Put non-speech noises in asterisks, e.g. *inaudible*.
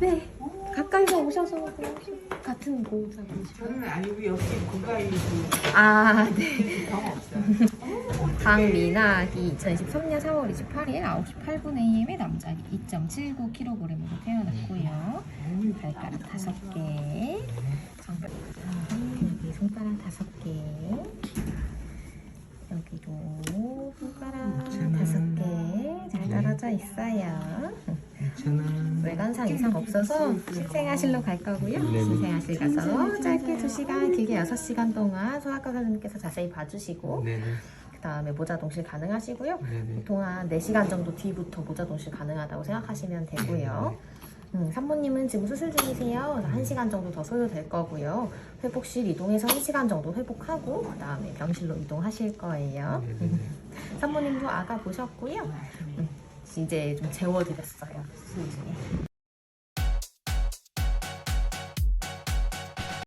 네. 가까이서 오셔서 같은 보호자 보시고. 저는 아니고 여기 고가이 그 아, 네. 강미나기 2023년 4월 28일 9시 8분 AM에 남자 2.79kg으로 태어났고요. 발가락 5개. 정말 여기 손가락 5개. 여기도 손가락 괜찮아. 5개 잘 떨어져 있어요. 괜찮아. 외관상 이상 없어서 신생아실로 갈 거고요. 신생아실 가서 짧게 2시간, 길게 6시간 동안 소아과 선생님께서 자세히 봐주시고. 그 다음에 모자 동실 가능하시고요. 보통 한 4시간 정도 뒤부터 모자 동실 가능하다고 생각하시면 되고요. 음, 산모님은 지금 수술 중이세요. 그래서 1시간 정도 더 소요될 거고요. 회복실 이동해서 1시간 정도 회복하고 그 다음에 병실로 이동하실 거예요. *laughs* 산모님도 아가 보셨고요. 음, 이제 좀 재워드렸어요. 수술 중에.